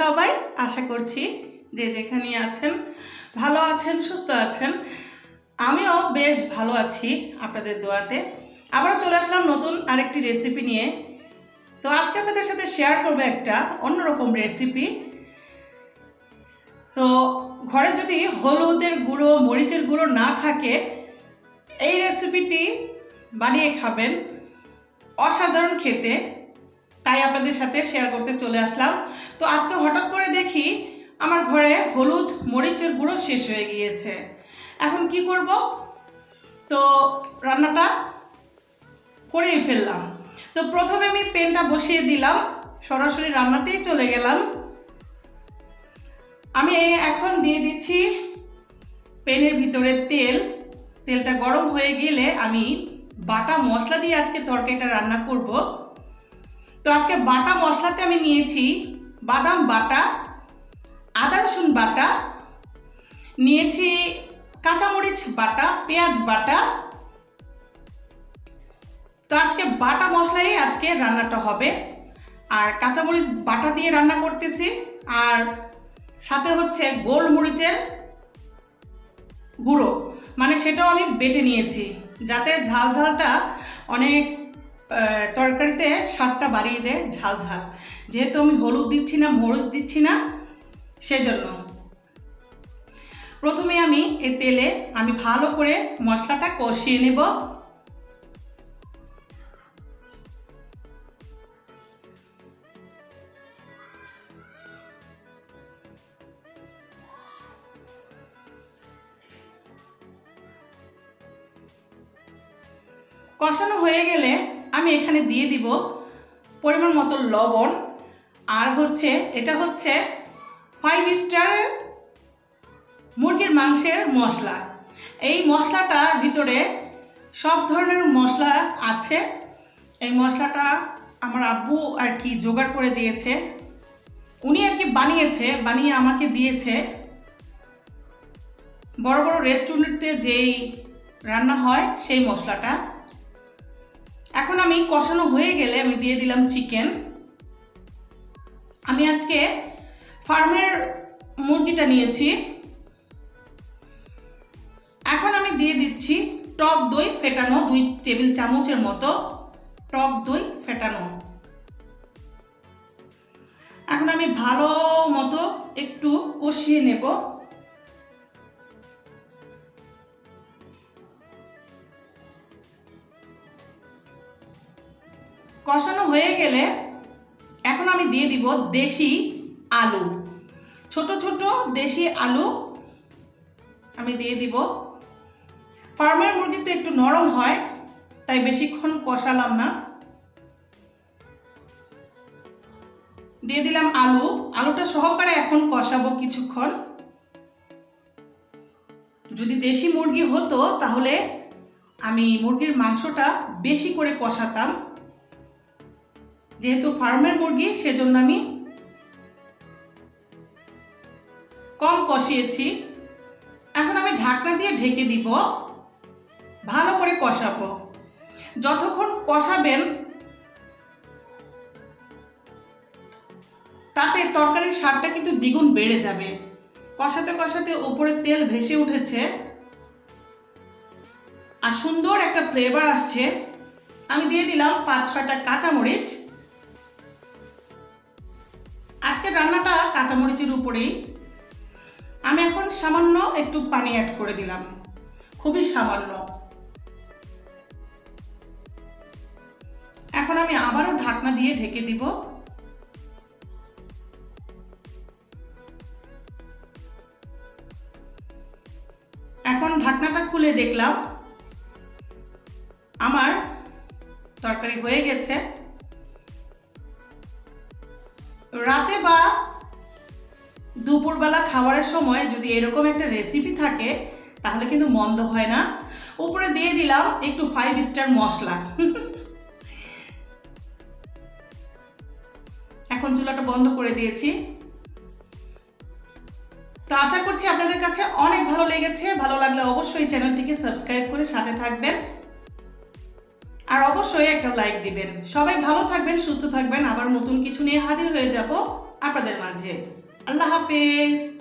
সবাই? আশা করছি যে যেখানে আছেন ভালো আছেন, সুস্থ আছেন। আমিও বেশ ভালো আছি আপনাদের দোয়াতে। আবারও চলে আসলাম নতুন আরেকটি রেসিপি নিয়ে। তো আজকে আপনাদের সাথে শেয়ার করব একটা অন্যরকম রেসিপি তো ঘরে যদি হলুদের গুঁড়ো, মরিচের গুঁড়ো না থাকে, এই রেসিপিটি বানিয়ে খাবেন অসাধারণ খেতে। তাই আপনাদের সাথে শেয়ার করতে চলে আসলাম। তো আজকে হঠাৎ করে দেখি আমার ঘরে হলুদ মরিচের গুঁড়ো শেষ হয়ে গিয়েছে। এখন কি করব? তো রান্নাটা করেই ফেললাম। তো প্রথমে আমি পেনটা বসিয়ে দিলাম। সরাসরি রান্নাতেই চলে গেলাম। আমি এখন দিয়ে দিচ্ছি পেনের ভিতরে তেল। তেলটা গরম হয়ে গেলে আমি বাটা মশলা দিয়ে আজকে তরকারিটা রান্না করব। তো আজকে বাটা মশলাতে আমি নিয়েছি বাদাম বাটা, আদা রসুন বাটা, নিয়েছি কাঁচামরিচ বাটা, পেঁয়াজ বাটা। তো আজকে বাটা মশলাই আজকে রান্নাটা হবে। আর কাঁচামরিচ বাটা দিয়ে রান্না করতেছি। আর সাথে হচ্ছে গোলমরিচের গুঁড়ো। মানে সেটাও আমি বেটে নিয়েছি। যাতে ঝাল ঝালটা অনেক তরকারিতে স্বাদটা বাড়িয়ে দেয়, ঝাল ঝাল। যেহেতু আমি হলুদ দিচ্ছি না, মরিচ দিচ্ছি না, সেজন্য। প্রথমে আমি এই তেলে আমি ভালো করে মশলাটা কষিয়ে নেব। কষানো হয়ে গেলে আমি এখানে দিয়ে দিব পরিমাণ মতো লবণ আর হচ্ছে, এটা হচ্ছে ফাইভ স্টার মুরগির মাংসের মশলা। এই মশলাটার ভিতরে সব ধরনের মশলা আছে। এই মশলাটা আমার আব্বু আর কি জোগাড় করে দিয়েছে। উনি আর কি বানিয়েছে, বানিয়ে আমাকে দিয়েছে। বড় বড় রেস্টুরেন্টে যেই রান্না হয়, সেই মশলাটা। আমি কষানো হয়ে গেলে আমি দিয়ে দিলাম চিকেন। আমি আজকে ফার্মের মুরগিটা নিয়েছি। এখন আমি দিয়ে দিচ্ছি টক দই ফেটানো দুই টেবিল চামচের মতো। টক দই ফেটানো। এখন আমি ভালো মতো একটু কষিয়ে নেব। কষানো হয়ে গেলে এখন আমি দিয়ে দিব দেশি আলু। ছোট ছোট দেশি আলু আমি দিয়ে দিব। ফার্মের মুরগি তো একটু নরম হয়, তাই বেশিক্ষণ কষালাম না। দিয়ে দিলাম আলু। আলুটা সহকারে এখন কষাবো কিছুক্ষণ। যদি দেশি মুরগি হতো, তাহলে আমি মুরগির মাংসটা বেশি করে কষাতাম। যেহেতু ফার্মের মুরগি, সেজন্য আমি কম কষিয়েছি। এখন আমি ঢাকনা দিয়ে ঢেকে দিব। ভালো করে কষাবো। যতক্ষণ কষাবেন, তাতে তরকারির স্বাদটা কিন্তু দ্বিগুণ বেড়ে যাবে। কষাতে কষাতে ওপরে তেল ভেসে উঠেছে। আর সুন্দর একটা ফ্লেভার আসছে। আমি দিয়ে দিলাম পাঁচ ছয়টা কাঁচামরিচ। কাঁচামরিচের উপরেই আমি এখন সামান্য একটু পানি অ্যাড করে দিলাম। খুবই সামান্য। এখন আমি আবারও ঢাকনা দিয়ে ঢেকে দিব। এখন ঢাকনাটা খুলে দেখলাম। আমার তরকারি হয়ে গেছে। রাতে বা দুপুরবেলা খাবারের সময় যদি এরকম একটা রেসিপি থাকে, তাহলে কিন্তু মন্দ হয় না। উপরে দিয়ে দিলাম একটু ফাইভ স্টার মশলা। এখন চুলাটা বন্ধ করে দিয়েছি। তো আশা করছি আপনাদের কাছে অনেক ভালো লেগেছে। ভালো লাগলে অবশ্যই চ্যানেলটিকে সাবস্ক্রাইব করে সাথে থাকবেন। আর অবশ্যই একটা লাইক দিবেন। সবাই ভালো থাকবেন, সুস্থ থাকবেন। আবার নতুন কিছু নিয়ে হাজির হয়ে যাব আপনাদের মাঝে। আল্লাহ হাফেজ।